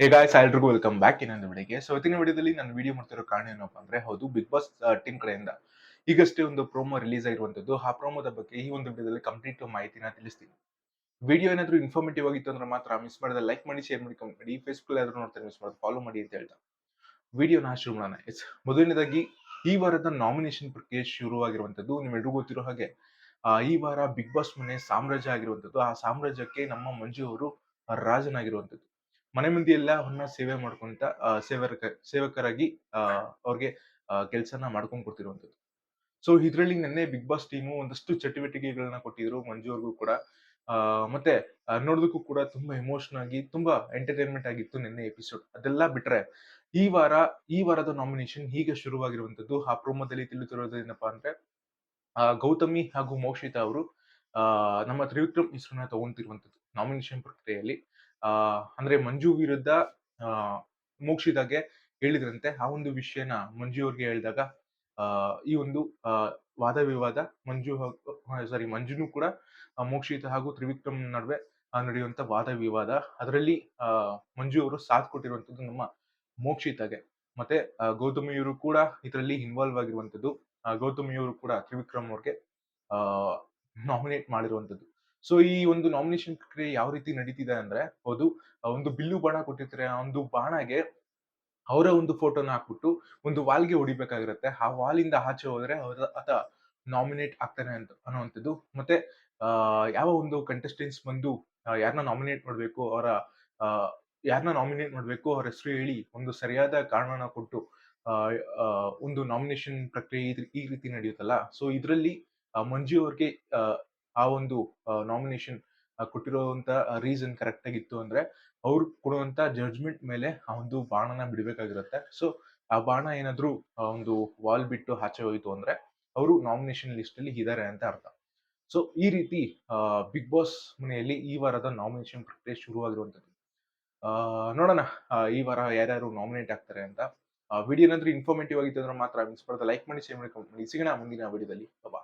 ಹೇ guys ಎಲ್ರಿಗೂ welcome back ಇನ್ನೊಂದು ವಿಡಿಯೋಗೆ ಸೊ ಇವತ್ತಿನ ವಿಡಿಯೋದಲ್ಲಿ ನಾನು ವಿಡಿಯೋ ಮಾಡ್ತಿರೋ ಕಾರಣ ಏನಪ್ಪ ಅಂದ್ರೆ, ಹೌದು ಬಿಗ್ ಬಾಸ್ ಟೀಮ್ ಕಡೆಯಿಂದ ಈಗಷ್ಟೇ ಒಂದು ಪ್ರೋಮೋ ರಿಲೀಸ್ ಆಗಿರುವಂತದ್ದು. ಆ ಪ್ರೋಮೋದ ಬಗ್ಗೆ ಈ ಒಂದು ವಿಡಿಯೋದಲ್ಲಿ ಕಂಪ್ಲೀಟ್ ಮಾಹಿತಿನ ತಿಳಿಸ್ತೀನಿ. ವಿಡಿಯೋ ಏನಾದ್ರೂ ಇನ್ಫಾರ್ಮೇಟಿವ್ ಆಗಿತ್ತು ಅಂದ್ರೆ ಮಾತ್ರ ಮಿಸ್ ಮಾಡಿದ ಲೈಕ್ ಮಾಡಿ ಶೇರ್ ಮಾಡಿ ಕಮೆಂಟ್ ಮಾಡಿ. ಫೇಸ್ಬುಕ್ ಯಾರು ನೋಡ್ತಾರೆ ಮಿಸ್ ಮಾಡೋದು ಫಾಲೋ ಮಾಡಿ ಅಂತ ಹೇಳ್ತಾ. ವಿಡಿಯೋನ ಶುರು ಮಾಡೋಣ. ಎಸ್ ಮೊದಲನೇದಾಗಿ ಈ ವಾರದ ನಾಮಿನೇಷನ್ ಪ್ರಕ್ರಿಯೆ ಶುರುವಾಗಿರುವಂತದ್ದು ನಿಮ್ಮೆಲ್ಲರಿಗೂ ಗೊತ್ತಿರೋ ಹಾಗೆ ಈ ವಾರ ಬಿಗ್ ಬಾಸ್ ಮನೆ ಸಾಮ್ರಾಜ್ಯ ಆಗಿರುವಂತದ್ದು. ಆ ಸಾಮ್ರಾಜ್ಯಕ್ಕೆ ನಮ್ಮ ಮಂಜು ಅವರು ರಾಜನಾಗಿರುವಂತದ್ದು. ಮನೆ ಮಂದಿ ಎಲ್ಲ ಅವ್ರನ್ನ ಸೇವೆ ಮಾಡ್ಕೊಂತ ಆ, ಸೇವಕ ಸೇವಕರಾಗಿ ಅವ್ರಿಗೆ ಕೆಲಸನ ಮಾಡ್ಕೊಂಡ್ ಕೊಡ್ತಿರುವಂತದ್ದು ಸೊ ಇದ್ರಲ್ಲಿ ನಿನ್ನೆ ಬಿಗ್ ಬಾಸ್ ಟೀಮು ಒಂದಷ್ಟು ಚಟುವಟಿಕೆಗಳನ್ನ ಕೊಟ್ಟಿದ್ರು ಮಂಜು ಅವ್ರಿಗೂ ಕೂಡ ಮತ್ತೆ ನೋಡೋದಕ್ಕೂ ಕೂಡ ತುಂಬಾ ಎಮೋಷನ್ ಆಗಿ ತುಂಬಾ ಎಂಟರ್ಟೈನ್ಮೆಂಟ್ ಆಗಿತ್ತು ನಿನ್ನೆ ಎಪಿಸೋಡ್ ಅದೆಲ್ಲ ಬಿಟ್ರೆ ಈ ವಾರ ಈ ವಾರದ ನಾಮಿನೇಷನ್ ಹೀಗೆ ಶುರುವಾಗಿರುವಂತದ್ದು ಆ ಪ್ರೋಮೋದಲ್ಲಿ ತಿಳಿತಿರೋದು ಏನಪ್ಪಾ ಅಂದ್ರೆ ಗೌತಮಿ ಹಾಗೂ ಮೋಕ್ಷಿತಾ ಅವರು ನಮ್ಮ ತ್ರಿವಿಕ್ರಮ್ ಹೆಸರನ್ನ ತಗೊಂತಿರುವಂತದ್ದು ನಾಮಿನೇಷನ್ ಪ್ರಕ್ರಿಯೆಯಲ್ಲಿ. ಅಂದ್ರೆ ಮಂಜು ವಿರುದ್ಧ ಆ, ಮೋಕ್ಷಿತಾಗೆ ಹೇಳಿದ್ರಂತೆ. ಆ ಒಂದು ವಿಷಯನ ಮಂಜು ಅವ್ರಿಗೆ ಹೇಳಿದಾಗ ಈ ಒಂದು ವಾದ ವಿವಾದ ಮಂಜು ಸಾರಿ ಮಂಜುನು ಕೂಡ ಮೋಕ್ಷಿತ ಹಾಗೂ ತ್ರಿವಿಕ್ರಮ್ ನಡುವೆ ನಡೆಯುವಂತ ವಾದ ವಿವಾದ. ಅದರಲ್ಲಿ ಮಂಜು ಅವರು ಸಾಥ್ ಕೊಟ್ಟಿರುವಂತದ್ದು ನಮ್ಮ ಮೋಕ್ಷಿತಾಗೆ. ಮತ್ತೆ ಗೌತಮಿಯವರು ಕೂಡ ಇದರಲ್ಲಿ ಇನ್ವಾಲ್ವ್ ಆಗಿರುವಂತದ್ದು ಗೌತಮಿಯವರು ಕೂಡ ತ್ರಿವಿಕ್ರಮ್ ಅವ್ರಿಗೆ ನಾಮಿನೇಟ್ ಮಾಡಿರುವಂತದ್ದು ಸೊ ಈ ಒಂದು ನಾಮಿನೇಷನ್ ಪ್ರಕ್ರಿಯೆ ಯಾವ ರೀತಿ ನಡೀತಿದೆ ಅಂದ್ರೆ, ಹೌದು ಒಂದು ಬಿಲ್ಲು ಬಾಣ ಕೊಟ್ಟಿರ್ತಾರೆ, ಆ ಒಂದು ಬಾಣಗೆ ಅವರ ಒಂದು ಫೋಟೋನ ಹಾಕ್ಬಿಟ್ಟು ಒಂದು ವಾಲ್ಗೆ ಹೊಡಿಬೇಕಾಗಿರುತ್ತೆ. ಆ ವಾಲಿಂದ ಆಚೆ ಹೋದ್ರೆ ಅವರ ಆತ ನಾಮಿನೇಟ್ ಆಗ್ತಾನೆ ಅಂತ ಅನ್ನುವಂಥದ್ದು. ಮತ್ತೆ ಯಾವ ಒಂದು ಕಂಟೆಸ್ಟೆಂಟ್ಸ್ ಬಂದು ಯಾರನ್ನ ನಾಮಿನೇಟ್ ಮಾಡಬೇಕು, ಅವರ ಯಾರನ್ನ ನಾಮಿನೇಟ್ ಮಾಡಬೇಕು, ಅವ್ರ ಹೆಸರು ಹೇಳಿ ಒಂದು ಸರಿಯಾದ ಕಾರಣನ ಕೊಟ್ಟು ಒಂದು ನಾಮಿನೇಷನ್ ಪ್ರಕ್ರಿಯೆ ಈ ರೀತಿ ನಡೆಯುತ್ತಲ್ಲ. ಸೊ ಇದರಲ್ಲಿ ಮಂಜು ಅವ್ರಿಗೆ ಆ, ಒಂದು ನಾಮಿನೇಷನ್ ಕೊಟ್ಟಿರುವಂತ ರೀಸನ್ ಕರೆಕ್ಟ್ ಆಗಿತ್ತು ಅಂದ್ರೆ ಅವ್ರು ಕೊಡುವಂತ ಜಡ್ಜ್ಮೆಂಟ್ ಮೇಲೆ ಆ ಒಂದು ಬಾಣನ ಬಿಡಬೇಕಾಗಿರುತ್ತೆ. ಸೊ ಆ ಬಾಣ ಏನಾದ್ರೂ ಒಂದು ವಾಲ್ ಬಿಟ್ಟು ಆಚೆ ಹೋಯಿತು ಅಂದ್ರೆ ಅವರು ನಾಮಿನೇಷನ್ ಲಿಸ್ಟ್ ಅಲ್ಲಿ ಇದ್ದಾರೆ ಅಂತ ಅರ್ಥ. ಸೊ ಈ ರೀತಿ ಬಿಗ್ ಬಾಸ್ ಮನೆಯಲ್ಲಿ ಈ ವಾರದ ನಾಮಿನೇಷನ್ ಪ್ರಕ್ರಿಯೆ ಶುರುವಾಗಿರುವಂತದ್ದು ಆ, ನೋಡೋಣ ಈ ವಾರ ಯಾರ್ಯಾರು ನಾಮಿನೇಟ್ ಆಗ್ತಾರೆ ಅಂತ. ವಿಡಿಯೋ ಏನಾದ್ರೂ ಇನ್ಫಾರ್ಮೇಟಿವ್ ಆಗಿತ್ತು ಅಂದ್ರೆ ಮಾತ್ರ ಮಿಸ್ ಮಾಡದೆ ಲೈಕ್ ಮಾಡಿ ಶೇರ್ ಮಾಡಿ ಕಮೆಂಟ್ ಮಾಡಿ. ಸಿಗೋಣ ಮುಂದಿನ ವಿಡಿಯೋದಲ್ಲಿ ಬಾ